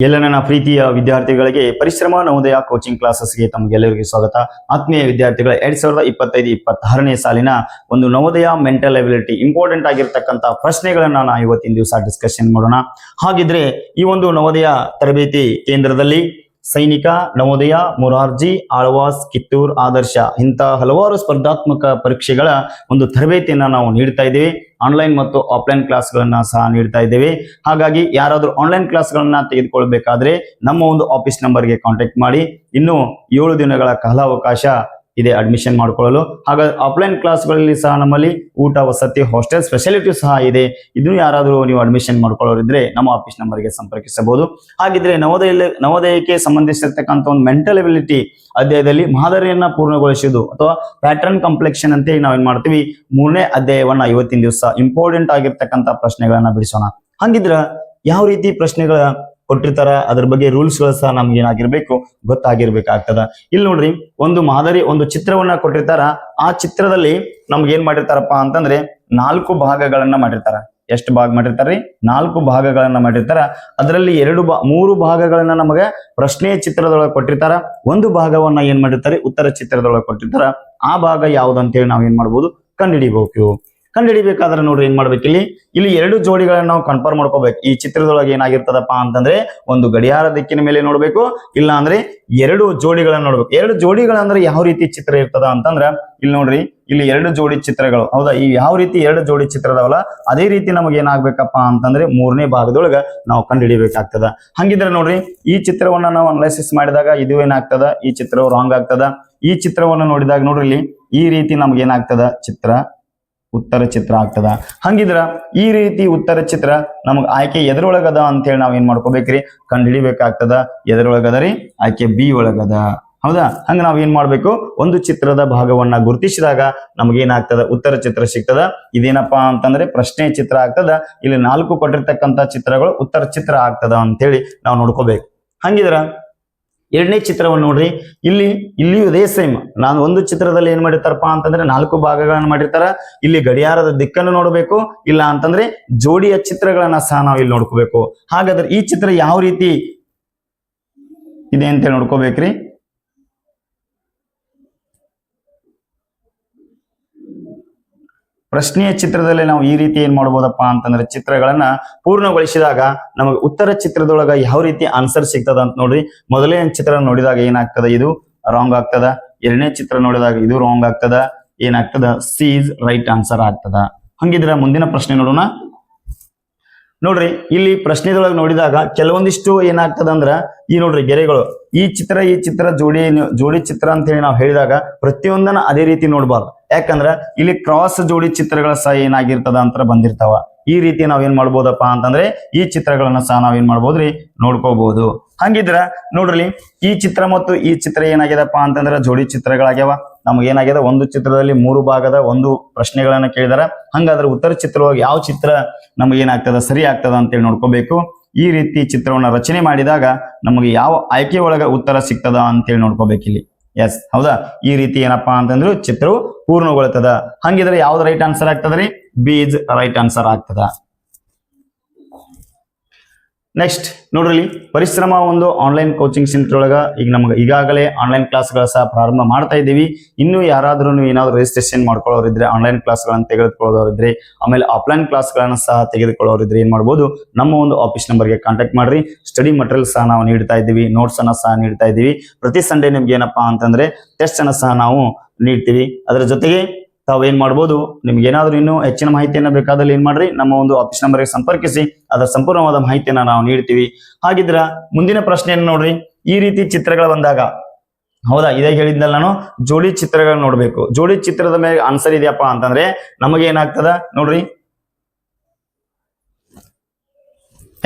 ಎಲ್ಲ ನನ್ನ ಪ್ರೀತಿಯ ವಿದ್ಯಾರ್ಥಿಗಳಿಗೆ ಪರಿಶ್ರಮ, ನವೋದಯ ಕೋಚಿಂಗ್ ಕ್ಲಾಸಸ್ಗೆ ತಮಗೆಲ್ಲರಿಗೂ ಸ್ವಾಗತ. ಆತ್ಮೀಯ ವಿದ್ಯಾರ್ಥಿಗಳ, ಎರಡ್ ಸಾವಿರದ ಇಪ್ಪತ್ತೈದು, ಇಪ್ಪತ್ತಾರನೇ ಸಾಲಿನ ಒಂದು ನವೋದಯ ಮೆಂಟಲ್ ಅಬಿಲಿಟಿ ಇಂಪಾರ್ಟೆಂಟ್ ಆಗಿರ್ತಕ್ಕಂಥ ಪ್ರಶ್ನೆಗಳನ್ನ ನಾನು ಇವತ್ತಿನ ದಿವಸ ಡಿಸ್ಕಷನ್ ಮಾಡೋಣ. ಹಾಗಿದ್ರೆ ಈ ಒಂದು ನವೋದಯ ತರಬೇತಿ ಕೇಂದ್ರದಲ್ಲಿ ಸೈನಿಕ, ನವೋದಯ, ಮೊರಾರ್ಜಿ, ಆಳ್ವಾಸ್, ಕಿತ್ತೂರ್, ಆದರ್ಶ ಇಂತಹ ಹಲವಾರು ಸ್ಪರ್ಧಾತ್ಮಕ ಪರೀಕ್ಷೆಗಳ ಒಂದು ತರಬೇತಿಯನ್ನ ನಾವು ನೀಡ್ತಾ ಇದ್ದೀವಿ. ಆನ್ಲೈನ್ ಮತ್ತು ಆಫ್ಲೈನ್ ಕ್ಲಾಸ್ಗಳನ್ನು ಸಹ ನೀಡ್ತಾ ಇದ್ದೇವೆ. ಹಾಗಾಗಿ ಯಾರಾದರೂ ಆನ್ಲೈನ್ ಕ್ಲಾಸ್ಗಳನ್ನು ತೆಗೆದುಕೊಳ್ಬೇಕಾದ್ರೆ ನಮ್ಮ ಒಂದು ಆಫೀಸ್ ನಂಬರ್ಗೆ ಕಾಂಟ್ಯಾಕ್ಟ್ ಮಾಡಿ. ಇನ್ನು ಏಳು ದಿನಗಳ ಕಾಲಾವಕಾಶ ಇದೆ ಅಡ್ಮಿಷನ್ ಮಾಡಿಕೊಳ್ಳಲು. ಹಾಗಾಗಿ ಆಫ್ಲೈನ್ ಕ್ಲಾಸ್ಗಳಲ್ಲಿ ಸಹ ನಮ್ಮಲ್ಲಿ ಊಟ, ವಸತಿ ಹಾಸ್ಟೆಲ್ ಸ್ಪೆಷಾಲಿಟಿ ಸಹ ಇದೆ. ಇದನ್ನು ಯಾರಾದರೂ ನೀವು ಅಡ್ಮಿಷನ್ ಮಾಡ್ಕೊಳ್ಳೋರಿದ್ರೆ ನಮ್ಮ ಆಫೀಸ್ ನಂಬರ್ಗೆ ಸಂಪರ್ಕಿಸಬಹುದು. ಹಾಗಿದ್ರೆ ನವೋದಯ ನವೋದಯಕ್ಕೆ ಸಂಬಂಧಿಸಿರ್ತಕ್ಕಂಥ ಒಂದು ಮೆಂಟಲ್ ಎಬಿಲಿಟಿ ಅಧ್ಯಾಯದಲ್ಲಿ ಮಾದರಿಯನ್ನ ಪೂರ್ಣಗೊಳಿಸುವುದು ಅಥವಾ ಪ್ಯಾಟರ್ನ್ ಕಂಪ್ಲೆಕ್ಷನ್ ಅಂತ ನಾವು ಮಾಡ್ತೀವಿ? ಮೂರನೇ ಅಧ್ಯಾಯವನ್ನ ಇವತ್ತಿನ ದಿವಸ ಇಂಪಾರ್ಟೆಂಟ್ ಆಗಿರ್ತಕ್ಕಂಥ ಪ್ರಶ್ನೆಗಳನ್ನ ಬಿಡಿಸೋಣ. ಹಂಗಿದ್ರ ಯಾವ ರೀತಿ ಪ್ರಶ್ನೆಗಳ ಕೊಟ್ಟಿರ್ತಾರ. ಅದ್ರ ಬಗ್ಗೆ ರೂಲ್ಸ್ಗಳು ಸಹ ನಮ್ಗೆ ಏನಾಗಿರ್ಬೇಕು ಗೊತ್ತಾಗಿರ್ಬೇಕಾಗ್ತದ. ಇಲ್ಲಿ ನೋಡ್ರಿ, ಒಂದು ಮಾದರಿ, ಒಂದು ಚಿತ್ರವನ್ನ ಕೊಟ್ಟಿರ್ತಾರ. ಆ ಚಿತ್ರದಲ್ಲಿ ನಮ್ಗೆ ಏನ್ ಮಾಡಿರ್ತಾರಪ್ಪ ಅಂತಂದ್ರೆ ನಾಲ್ಕು ಭಾಗಗಳನ್ನ ಮಾಡಿರ್ತಾರ. ಎಷ್ಟು ಭಾಗ ಮಾಡಿರ್ತಾರ್ರಿ? ನಾಲ್ಕು ಭಾಗಗಳನ್ನ ಮಾಡಿರ್ತಾರ. ಅದರಲ್ಲಿ ಎರಡು ಬಾ ಮೂರು ಭಾಗಗಳನ್ನ ನಮಗೆ ಪ್ರಶ್ನೆಯ ಚಿತ್ರದೊಳಗೆ ಕೊಟ್ಟಿರ್ತಾರ. ಒಂದು ಭಾಗವನ್ನ ಏನ್ ಮಾಡಿರ್ತಾರೆ? ಉತ್ತರ ಚಿತ್ರದೊಳಗೆ ಕೊಟ್ಟಿರ್ತಾರ. ಆ ಭಾಗ ಯಾವ್ದು ಅಂತೇಳಿ ನಾವ್ ಏನ್ ಮಾಡ್ಬೋದು? ಕಂಡುಹಿಡಿಬೇಕು. ಕಂಡುಹಿಡಿಬೇಕಾದ್ರೆ ನೋಡ್ರಿ ಏನ್ ಮಾಡ್ಬೇಕು ಇಲ್ಲಿ? ಇಲ್ಲಿ ಎರಡು ಜೋಡಿಗಳನ್ನ ನಾವು ಕನ್ಫರ್ಮ್ ಮಾಡ್ಕೋಬೇಕು. ಈ ಚಿತ್ರದೊಳಗೆ ಏನಾಗಿರ್ತದಪ್ಪ ಅಂತಂದ್ರೆ ಒಂದು ಗಡಿಯಾರ ದಿಕ್ಕಿನ ಮೇಲೆ ನೋಡ್ಬೇಕು, ಇಲ್ಲ ಅಂದ್ರೆ ಎರಡು ಜೋಡಿಗಳನ್ನ ನೋಡ್ಬೇಕು. ಎರಡು ಜೋಡಿಗಳಂದ್ರೆ ಯಾವ ರೀತಿ ಚಿತ್ರ ಇರ್ತದ ಅಂತಂದ್ರ ಇಲ್ಲಿ ನೋಡ್ರಿ, ಇಲ್ಲಿ ಎರಡು ಜೋಡಿ ಚಿತ್ರಗಳು. ಹೌದಾ? ಈ ಯಾವ ರೀತಿ ಎರಡು ಜೋಡಿ ಚಿತ್ರದವಲ್ಲ, ಅದೇ ರೀತಿ ನಮಗೆ ಏನಾಗ್ಬೇಕಪ್ಪ ಅಂತಂದ್ರೆ ಮೂರನೇ ಭಾಗದೊಳಗ ನಾವು ಕಂಡುಹಿಡಿಬೇಕಾಗ್ತದ. ಹಂಗಿದ್ರೆ ನೋಡ್ರಿ, ಈ ಚಿತ್ರವನ್ನ ನಾವು ಅನಲೈಸಿಸ್ ಮಾಡಿದಾಗ ಇದು ಏನಾಗ್ತದ? ಈ ಚಿತ್ರವು ರಾಂಗ್ ಆಗ್ತದ? ಈ ಚಿತ್ರವನ್ನ ನೋಡಿದಾಗ ನೋಡ್ರಿ ಇಲ್ಲಿ ಈ ರೀತಿ ನಮ್ಗೆ ಏನಾಗ್ತದ ಚಿತ್ರ? ಉತ್ತರ ಚಿತ್ರ ಆಗ್ತದ. ಹಂಗಿದ್ರ ಈ ರೀತಿ ಉತ್ತರ ಚಿತ್ರ ನಮಗ್ ಆಯ್ಕೆ ಎದ್ರೊಳಗದ ಅಂತೇಳಿ ನಾವ್ ಏನ್ ಮಾಡ್ಕೋಬೇಕ್ರಿ? ಕಂಡುಹಿಡಿಬೇಕಾಗ್ತದ ಎದ್ರೊಳಗದ ರೀ ಆಯ್ಕೆ ಬಿ ಒಳಗದ. ಹೌದಾ? ಹಂಗ ನಾವ್ ಏನ್ ಮಾಡ್ಬೇಕು? ಒಂದು ಚಿತ್ರದ ಭಾಗವನ್ನ ಗುರುತಿಸಿದಾಗ ನಮ್ಗೆ ಏನಾಗ್ತದ ಉತ್ತರ ಚಿತ್ರ ಸಿಗ್ತದ. ಇದೇನಪ್ಪಾ ಅಂತಂದ್ರೆ ಪ್ರಶ್ನೆ ಚಿತ್ರ ಆಗ್ತದ. ಇಲ್ಲಿ ನಾಲ್ಕು ಕೊಟ್ಟಿರ್ತಕ್ಕಂಥ ಚಿತ್ರಗಳು ಉತ್ತರ ಚಿತ್ರ ಆಗ್ತದ ಅಂತೇಳಿ ನಾವು ನೋಡ್ಕೋಬೇಕು. ಹಂಗಿದ್ರ ಎರಡನೇ ಚಿತ್ರವನ್ನು ನೋಡ್ರಿ. ಇಲ್ಲಿ, ಇಲ್ಲಿಯೂ ಅದೇ ಸೇಮ್ ನಾನು ಒಂದು ಚಿತ್ರದಲ್ಲಿ ಏನ್ ಮಾಡಿರ್ತಾರಪ್ಪ ಅಂತಂದ್ರೆ ನಾಲ್ಕು ಭಾಗಗಳನ್ನು ಮಾಡಿರ್ತಾರ. ಇಲ್ಲಿ ಗಡಿಯಾರದ ದಿಕ್ಕನ್ನು ನೋಡಬೇಕು. ಇಲ್ಲ ಅಂತಂದ್ರೆ ಜೋಡಿಯ ಚಿತ್ರಗಳನ್ನ ಸಹ ನಾವು ಇಲ್ಲಿ ನೋಡ್ಕೋಬೇಕು. ಹಾಗಾದ್ರೆ ಈ ಚಿತ್ರ ಯಾವ ರೀತಿ ಇದೆ ಅಂತ ನೋಡ್ಕೋಬೇಕ್ರಿ. ಪ್ರಶ್ನೆಯ ಚಿತ್ರದಲ್ಲಿ ನಾವು ಈ ರೀತಿ ಏನ್ ಮಾಡ್ಬೋದಪ್ಪ ಅಂತಂದ್ರೆ ಚಿತ್ರಗಳನ್ನ ಪೂರ್ಣಗೊಳಿಸಿದಾಗ ನಮಗೆ ಉತ್ತರ ಚಿತ್ರದೊಳಗ ಯಾವ ರೀತಿ ಆನ್ಸರ್ ಸಿಗ್ತದ ಅಂತ ನೋಡ್ರಿ. ಮೊದಲನೇ ಚಿತ್ರ ನೋಡಿದಾಗ ಏನಾಗ್ತದ? ಇದು ರಾಂಗ್ ಆಗ್ತದ. ಎರಡನೇ ಚಿತ್ರ ನೋಡಿದಾಗ ಇದು ರಾಂಗ್ ಆಗ್ತದ. ಏನಾಗ್ತದ? ಸಿ ಇಸ್ ರೈಟ್ ಆನ್ಸರ್ ಆಗ್ತದ. ಹಂಗಿದ್ರೆ ಮುಂದಿನ ಪ್ರಶ್ನೆ ನೋಡೋಣ. ನೋಡ್ರಿ, ಇಲ್ಲಿ ಪ್ರಶ್ನೆದೊಳಗೆ ನೋಡಿದಾಗ ಕೆಲವೊಂದಿಷ್ಟು ಏನಾಗ್ತದ ಅಂದ್ರ ಈ ನೋಡ್ರಿ ಗೆರೆಗಳು, ಈ ಚಿತ್ರ ಈ ಚಿತ್ರ ಜೋಡಿ ಜೋಡಿ ಚಿತ್ರ ಅಂತ ಹೇಳಿ ನಾವು ಹೇಳಿದಾಗ ಪ್ರತಿಯೊಂದನ್ನ ಅದೇ ರೀತಿ ನೋಡಬಾರ್ದು. ಯಾಕಂದ್ರ ಇಲ್ಲಿ ಕ್ರಾಸ್ ಜೋಡಿ ಚಿತ್ರಗಳ ಸಹ ಏನಾಗಿರ್ತದ ಅಂತ ಬಂದಿರ್ತಾವ. ಈ ರೀತಿ ನಾವ್ ಏನ್ ಮಾಡ್ಬೋದಪ್ಪ ಅಂತಂದ್ರೆ, ಈ ಚಿತ್ರಗಳನ್ನ ಸಹ ನಾವೇನ್ ಮಾಡ್ಬೋದ್ರಿ ನೋಡ್ಕೋಬಹುದು ಹಂಗಿದ್ರ ನೋಡ್ರಿ, ಈ ಚಿತ್ರ ಮತ್ತು ಈ ಚಿತ್ರ ಏನಾಗ್ಯದಪ್ಪ ಅಂತಂದ್ರ ಜೋಡಿ ಚಿತ್ರಗಳಾಗ್ಯಾವ. ನಮ್ಗೆ ಏನಾಗ್ಯದ ಒಂದು ಚಿತ್ರದಲ್ಲಿ ಮೂರು ಭಾಗದ ಒಂದು ಪ್ರಶ್ನೆಗಳನ್ನ ಕೇಳಿದಾರೆ. ಹಂಗಾದ್ರೆ ಉತ್ತರ ಚಿತ್ರವಾಗಿ ಯಾವ ಚಿತ್ರ ನಮ್ಗೆ ಏನಾಗ್ತದ ಸರಿ ಆಗ್ತದ ಅಂತೇಳಿ ನೋಡ್ಕೋಬೇಕು. ಈ ರೀತಿ ಚಿತ್ರವನ್ನ ರಚನೆ ಮಾಡಿದಾಗ ನಮಗೆ ಯಾವ ಆಯ್ಕೆ ಒಳಗ ಉತ್ತರ ಸಿಗ್ತದ ಅಂತೇಳಿ ನೋಡ್ಕೋಬೇಕಿಲ್ಲಿ ಎಸ್ ಹೌದಾ? ಈ ರೀತಿ ಏನಪ್ಪಾ ಅಂತಂದ್ರೆ ಚಿತ್ರವು ಪೂರ್ಣಗೊಳ್ತದ. ಹಂಗಿದ್ರೆ ಯಾವ್ದು ರೈಟ್ ಆನ್ಸರ್ ಆಗ್ತದ್ರಿ? ಬಿ ಇಸ್ ರೈಟ್ ಆನ್ಸರ್ ಆಗ್ತದ. ನೆಕ್ಸ್ಟ್ ನೋಡ್ರಿ, ಪರಿಶ್ರಮ ಒಂದು ಆನ್ಲೈನ್ ಕೋಚಿಂಗ್ ಸೆಂಟರ್ ಒಳಗ ಈಗ ನಮ್ಗೆ ಈಗಾಗಲೇ ಆನ್ಲೈನ್ ಕ್ಲಾಸ್ಗಳ ಸಹ ಪ್ರಾರಂಭ ಮಾಡ್ತಾ ಇದ್ದೀವಿ. ಇನ್ನು ಯಾರಾದ್ರೂ ಏನಾದ್ರು ರಿಜಿಸ್ಟ್ರೇಷನ್ ಮಾಡ್ಕೊಳ್ಳೋರಿದ್ರೆ ಆನ್ಲೈನ್ ಕ್ಲಾಸ್ಗಳನ್ನ ತೆಗೆದುಕೊಳ್ಳೋರಿದ್ರೆ, ಆಮೇಲೆ ಆಫ್ಲೈನ್ ಕ್ಲಾಸ್ಗಳನ್ನ ಸಹ ತೆಗೆದುಕೊಳ್ಳೋರಿದ್ರೆ ಏನು ಮಾಡ್ಬೋದು? ನಮ್ಮ ಒಂದು ಆಫೀಸ್ ನಂಬರ್ಗೆ ಕಾಂಟ್ಯಾಕ್ಟ್ ಮಾಡ್ರಿ. ಸ್ಟಡಿ ಮಟೀರಿಯಲ್ ಸಹ ನಾವು ನೀಡ್ತಾ ಇದ್ದೀವಿ. ನೋಟ್ಸ್ ಅನ್ನ ಸಹ ನೀಡ್ತಾ ಇದ್ದೀವಿ. ಪ್ರತಿ ಸಂಡೇ ನಿಮ್ಗೆ ಏನಪ್ಪಾ ಅಂತಂದ್ರೆ ಟೆಸ್ಟ್ ಅನ್ನ ಸಹ ನಾವು ನೀಡ್ತೀವಿ. ಅದರ ಜೊತೆಗೆ ತಾವು ಏನ್ ಮಾಡ್ಬೋದು? ನಿಮ್ಗೆ ಏನಾದ್ರೂ ಇನ್ನೂ ಹೆಚ್ಚಿನ ಮಾಹಿತಿಯನ್ನ ಬೇಕಾದಲ್ಲಿ ಏನ್ ಮಾಡ್ರಿ? ನಮ್ಮ ಒಂದು ಆಫೀಸ್ ನಂಬರ್ಗೆ ಸಂಪರ್ಕಿಸಿ, ಅದರ ಸಂಪೂರ್ಣವಾದ ಮಾಹಿತಿಯನ್ನ ನಾವು ನೀಡ್ತೀವಿ. ಹಾಗಿದ್ರ ಮುಂದಿನ ಪ್ರಶ್ನೆಯನ್ನು ನೋಡ್ರಿ. ಈ ರೀತಿ ಚಿತ್ರಗಳು ಬಂದಾಗ, ಹೌದಾ? ಇದೇ ಹೇಳಿದ್ನಲ್ಲ ನಾನು, ಜೋಡಿ ಚಿತ್ರಗಳನ್ನ ನೋಡ್ಬೇಕು. ಜೋಡಿ ಚಿತ್ರದ ಮೇಲೆ ಆನ್ಸರ್ ಇದೆಯಪ್ಪ ಅಂತಂದ್ರೆ, ನಮಗೆ ಏನಾಗ್ತದ? ನೋಡ್ರಿ.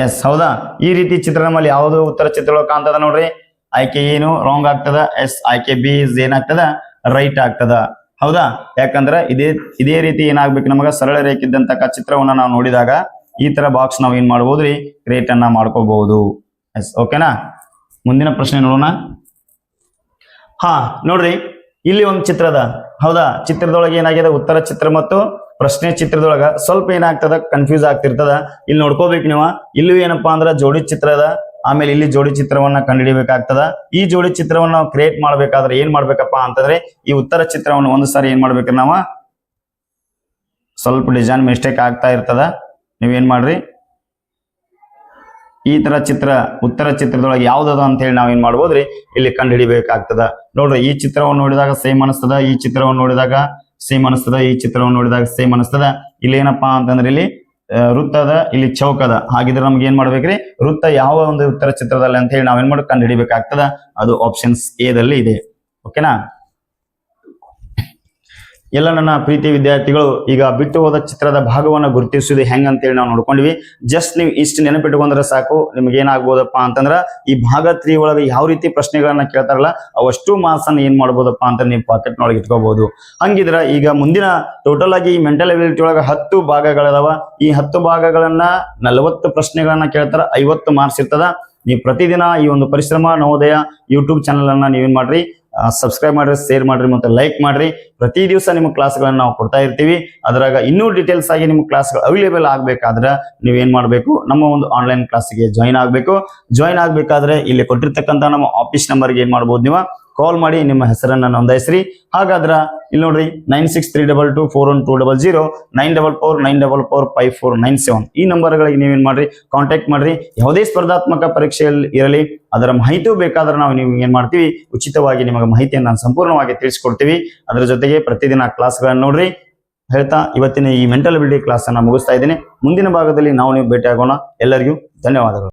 ಎಸ್ ಹೌದಾ? ಈ ರೀತಿ ಚಿತ್ರ ನಮ್ಮಲ್ಲಿ ಯಾವುದು ಉತ್ತರ ಚಿತ್ರಗಳು ಕಾಣ್ತದ ನೋಡ್ರಿ? ಆಯ್ಕೆ ಏನು? ರಾಂಗ್ ಆಗ್ತದ? ಎಸ್ ಆಯ್ಕೆ ಬಿ ಇಸ್ ಏನಾಗ್ತದ? ರೈಟ್ ಆಗ್ತದ. ಹೌದಾ? ಯಾಕಂದ್ರೆ ಇದೇ ಇದೇ ರೀತಿ ಏನಾಗ್ಬೇಕು ನಮಗ? ಸರಳ ರೇಖೆ ಚಿತ್ರವನ್ನ ನಾವು ನೋಡಿದಾಗ ಈ ತರ ಬಾಕ್ಸ್ ನಾವು ಏನ್ ಮಾಡ್ಬೋದ್ರಿ? ಕ್ರಿಯೇಟ್ ಅನ್ನ ಮಾಡ್ಕೋಬಹುದು ಎಸ್ ಓಕೆನಾ ಮುಂದಿನ ಪ್ರಶ್ನೆ ನೋಡೋಣ. ಹಾ, ನೋಡ್ರಿ, ಇಲ್ಲಿ ಒಂದು ಚಿತ್ರದ ಹೌದಾ? ಚಿತ್ರದೊಳಗೆ ಏನಾಗಿದೆ ಉತ್ತರ ಚಿತ್ರ ಮತ್ತು ಪ್ರಶ್ನೆ ಚಿತ್ರದೊಳಗ ಸ್ವಲ್ಪ ಏನಾಗ್ತದ? ಕನ್ಫ್ಯೂಸ್ ಆಗ್ತಿರ್ತದ. ಇಲ್ಲಿ ನೋಡ್ಕೋಬೇಕು ನೀವು. ಇಲ್ಲೂ ಏನಪ್ಪಾ ಅಂದ್ರ ಜೋಡಿ ಚಿತ್ರದ ಆಮೇಲೆ ಇಲ್ಲಿ ಜೋಡಿ ಚಿತ್ರವನ್ನ ಕಂಡುಹಿಡಿಯಬೇಕಾಗ್ತದ. ಈ ಜೋಡಿ ಚಿತ್ರವನ್ನ ನಾವು ಕ್ರಿಯೇಟ್ ಮಾಡ್ಬೇಕಾದ್ರೆ ಏನ್ ಮಾಡ್ಬೇಕಪ್ಪ ಅಂತಂದ್ರೆ ಈ ಉತ್ತರ ಚಿತ್ರವನ್ನು ಒಂದು ಸಾರಿ ಏನ್ ಮಾಡ್ಬೇಕು ನಾವ? ಸ್ವಲ್ಪ ಡಿಸೈನ್ ಮಿಸ್ಟೇಕ್ ಆಗ್ತಾ ಇರ್ತದ. ನೀವೇನ್ ಮಾಡ್ರಿ? ಈ ತರ ಚಿತ್ರ, ಉತ್ತರ ಚಿತ್ರದೊಳಗೆ ಯಾವ್ದದ ಅಂತ ಹೇಳಿ ನಾವೇನ್ ಮಾಡ್ಬೋದ್ರಿ? ಇಲ್ಲಿ ಕಂಡು ಹಿಡಿಬೇಕಾಗ್ತದ ನೋಡ್ರಿ, ಈ ಚಿತ್ರವನ್ನು ನೋಡಿದಾಗ ಸೇಮ್ ಅನಿಸ್ತದ, ಈ ಚಿತ್ರವನ್ನು ನೋಡಿದಾಗ ಸೇಮ್ ಅನಿಸ್ತದ, ಈ ಚಿತ್ರವನ್ನು ನೋಡಿದಾಗ ಸೇಮ್ ಅನಿಸ್ತದ. ಇಲ್ಲಿ ಏನಪ್ಪಾ ಅಂತಂದ್ರೆ ಇಲ್ಲಿ ವೃತ್ತದ, ಇಲ್ಲಿ ಚೌಕದ. ಹಾಗಿದ್ರೆ ನಮ್ಗೆ ಏನ್ ಮಾಡ್ಬೇಕ್ರಿ? ವೃತ್ತ ಯಾವ ಒಂದು ಉತ್ತರ ಚಿತ್ರದಲ್ಲಿ ಅಂತ ಹೇಳಿ ನಾವೇನ್ ಮಾಡಿ ಕಂಡು ಹಿಡಿಬೇಕಾಗ್ತದ ಅದು ಆಪ್ಷನ್ಸ್ ಎ ದಲ್ಲಿ ಇದೆ. ಓಕೆನಾ ಎಲ್ಲ ನನ್ನ ಪ್ರೀತಿ ವಿದ್ಯಾರ್ಥಿಗಳು, ಈಗ ಬಿಟ್ಟು ಹೋದ ಚಿತ್ರದ ಭಾಗವನ್ನು ಗುರುತಿಸುವುದು ಹೆಂಗ್ ಅಂತೇಳಿ ನಾವು ನೋಡ್ಕೊಂಡ್ವಿ. ಜಸ್ಟ್ ನೀವು ಇಷ್ಟು ನೆನಪಿಟ್ಟುಕೊಂಡ್ರೆ ಸಾಕು, ನಿಮ್ಗೆ ಏನಾಗ್ಬೋದಪ್ಪ ಅಂತಂದ್ರ ಈ ಭಾಗ ತ್ರೀ ಒಳಗೆ ಯಾವ ರೀತಿ ಪ್ರಶ್ನೆಗಳನ್ನ ಕೇಳ್ತಾರಲ್ಲ, ಅವಷ್ಟು ಮಾರ್ಕ್ಸ್ ಅನ್ನ ಏನ್ ಮಾಡ್ಬೋದಪ್ಪ ಅಂತ ನೀವು ಪಾಕೆಟ್ ನೊಳಗೆ ಇಟ್ಕೋಬಹುದು ಹಂಗಿದ್ರ ಈಗ ಮುಂದಿನ ಟೋಟಲ್ ಆಗಿ ಈ ಮೆಂಟಲ್ ಅಬಿಲಿಟಿ ಒಳಗೆ ಹತ್ತು ಭಾಗಗಳದಾವ. ಈ ಹತ್ತು ಭಾಗಗಳನ್ನ ನಲವತ್ತು ಪ್ರಶ್ನೆಗಳನ್ನ ಕೇಳ್ತಾರ, ಐವತ್ತು ಮಾರ್ಕ್ಸ್ ಇರ್ತದ. ನೀವು ಪ್ರತಿದಿನ ಈ ಒಂದು ಪರಿಶ್ರಮ, ನವೋದಯ ಯೂಟ್ಯೂಬ್ ಚಾನಲ್ ಅನ್ನ ನೀವೇನ್ ಮಾಡ್ರಿ ಸಬ್ಸ್ಕ್ರೈಬ್ ಮಾಡ್ರಿ ಶೇರ್ ಮಾಡ್ರಿ ಮತ್ತೆ ಲೈಕ್ ಮಾಡ್ರಿ. ಪ್ರತಿ ದಿವಸ ನಿಮ್ಮ ಕ್ಲಾಸ್ಗಳನ್ನ ನಾವು ಕೊಡ್ತಾ ಇರ್ತೀವಿ. ಅದ್ರಾಗ ಇನ್ನೂ ಡೀಟೇಲ್ಸ್ ಆಗಿ ನಿಮ್ಮ ಕ್ಲಾಸ್ಗಳು ಅವೈಲೇಬಲ್ ಆಗ್ಬೇಕಾದ್ರೆ ನೀವೇನ್ ಮಾಡಬೇಕು? ನಮ್ಮ ಒಂದು ಆನ್ಲೈನ್ ಕ್ಲಾಸಿಗೆ ಜಾಯಿನ್ ಆಗಬೇಕು. ಜಾಯಿನ್ ಆಗಬೇಕಾದ್ರೆ ಇಲ್ಲಿ ಕೊಟ್ಟಿರ್ತಕ್ಕಂಥ ನಮ್ಮ ಆಫೀಸ್ ನಂಬರ್ಗೆ ಏನ್ ಮಾಡ್ಬೋದು ನೀವು? ಕಾಲ್ ಮಾಡಿ ನಿಮ್ಮ ಹೆಸರನ್ನ ನೋಂದಾಯಿಸ್ರಿ. ಹಾಗಾದ್ರೆ ಇಲ್ಲಿ ನೋಡ್ರಿ nine six three double two four one two double zero nine double four nine double four five four nine seven ಈ ನಂಬರ್ಗಳಿಗೆ ನೀವೇನ್ ಮಾಡ್ರಿ ಕಾಂಟ್ಯಾಕ್ಟ್ ಮಾಡ್ರಿ. ಯಾವುದೇ ಸ್ಪರ್ಧಾತ್ಮಕ ಪರೀಕ್ಷೆಯಲ್ಲಿ ಇರಲಿ, ಅದರ ಮಾಹಿತಿಯೂ ಬೇಕಾದ್ರೆ ನಾವು ನೀವು ಏನ್ ಮಾಡ್ತೀವಿ, ಉಚಿತವಾಗಿ ನಿಮಗೆ ಮಾಹಿತಿಯನ್ನು ಸಂಪೂರ್ಣವಾಗಿ ತಿಳಿಸ್ಕೊಡ್ತೀವಿ. ಅದರ ಜೊತೆಗೆ ಪ್ರತಿದಿನ ಕ್ಲಾಸ್ಗಳನ್ನು ನೋಡ್ರಿ. ಹೇಳ್ತಾ, ಇವತ್ತಿನ ಈ ಮೆಂಟಲ್ ಅಬಿಲಿಟಿ ಕ್ಲಾಸ್ ಅನ್ನ ಮುಗಿಸ್ತಾ ಇದ್ದೀನಿ. ಮುಂದಿನ ಭಾಗದಲ್ಲಿ ನಾವು ನೀವು ಭೇಟಿ ಆಗೋಣ ಎಲ್ಲರಿಗೂ ಧನ್ಯವಾದಗಳು.